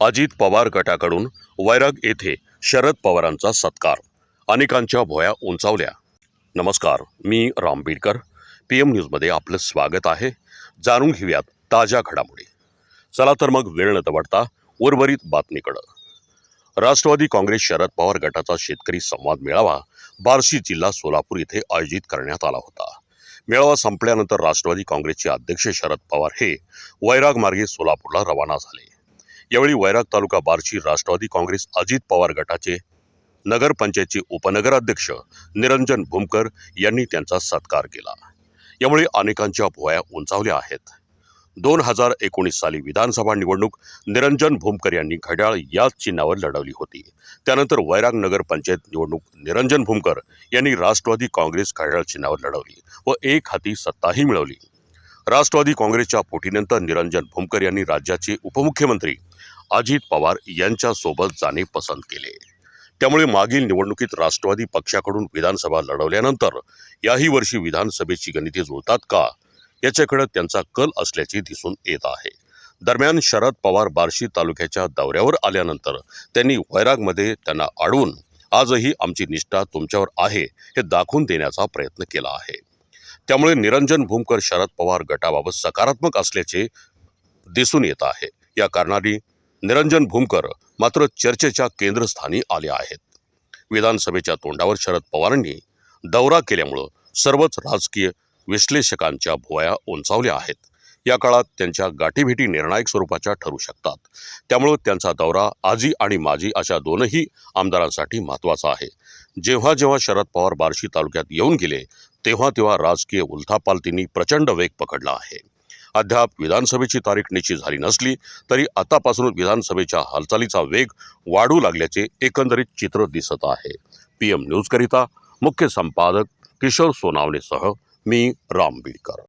अजित पवार गटाकडून वैराग येथे शरद पवारांचा सत्कार. अनेकांच्या भोया उंचावल्या. नमस्कार मी राम बीडकर. पी एम न्यूजमध्ये आपलं स्वागत आहे. जाणून घेऊयात ताज्या घडामोडी. चला तर मग वेळ न दवडता उर्वरित बातमीकडं. राष्ट्रवादी काँग्रेस शरद पवार गटाचा शेतकरी संवाद मेळावा बार्शी जिल्हा सोलापूर येथे आयोजित करण्यात आला होता. मेळावा संपल्यानंतर राष्ट्रवादी काँग्रेसचे अध्यक्ष शरद पवार हे वैराग मार्गे सोलापूरला रवाना झाले. यावेळी वैराग तालुका बार्शी राष्ट्रवादी काँग्रेस अजित पवार गटाचे नगरपंचायतचे उपनगराध्यक्ष निरंजन भूमकर यांनी त्यांचा सत्कार केला. यामुळे अनेकांच्या भोया उंचावल्या आहेत. दोन हजार एकोणीस साली विधानसभा निवडणूक निरंजन भूमकर यांनी घड्याळ याच चिन्हावर लढवली होती. त्यानंतर वैराग नगर पंचायत निवडणूक निरंजन भूमकर यांनी राष्ट्रवादी काँग्रेस घड्याळ चिन्हावर लढवली व एक हाती सत्ताही मिळवली. राष्ट्रवादी काँग्रेसच्या पोटीनंतर निरंजन भूमकर यांनी राज्याचे उपमुख्यमंत्री अजित पवार यांच्यासोबत जाणे पसंत केले. त्यामुळे मागील निवडणुकीत राष्ट्रवादी पक्षाकडून विधानसभा लढवल्यानंतर याही वर्षी विधानसभेची गणिते जुळतात का? याच्याकडे त्यांचा कल असल्याचे दिसून येत आहे. दरम्यान शरद पवार बार्शी तालुक्याच्या दौऱ्यावर आल्यानंतर त्यांनी वैरागमध्ये त्यांना अडवून आजही आमची निष्ठा तुमच्यावर आहे हे दाखवून देण्याचा प्रयत्न केला आहे. त्यामुळे निरंजन भूमकर शरद पवार गटाबाबत सकारात्मक असल्याचे दिसून येत आहे. या कारणाने निरंजन भूमकर मात्र चर्चेच्या केंद्रस्थानी आले आहेत. विधानसभेच्या तोंडावर शरद पवारांनी दौरा केल्यामुळं सर्वच राजकीय विश्लेषकांच्या भुवया उंचावल्या आहेत. या काळात त्यांच्या गाठीभेटी निर्णायक स्वरूपाच्या ठरू शकतात. त्यामुळं त्यांचा दौरा आजी आणि माजी अशा दोनही आमदारांसाठी महत्त्वाचा आहे. जेव्हा जेव्हा शरद पवार बार्शी तालुक्यात येऊन गेले तेव्हा तेव्हा राजकीय उलथापालतींनी प्रचंड वेग पकडला आहे. अद्याप विधानसभेची तारीख निश्चित झाली नसली तरी आतापासून विधानसभेच्या हालचालीचा वेग वाढू लागल्याचे एकंदरीत चित्र दिसत आहे. पी एम न्यूजकरिता मुख्य संपादक किशोर सोनावणेसह मी राम बीडकर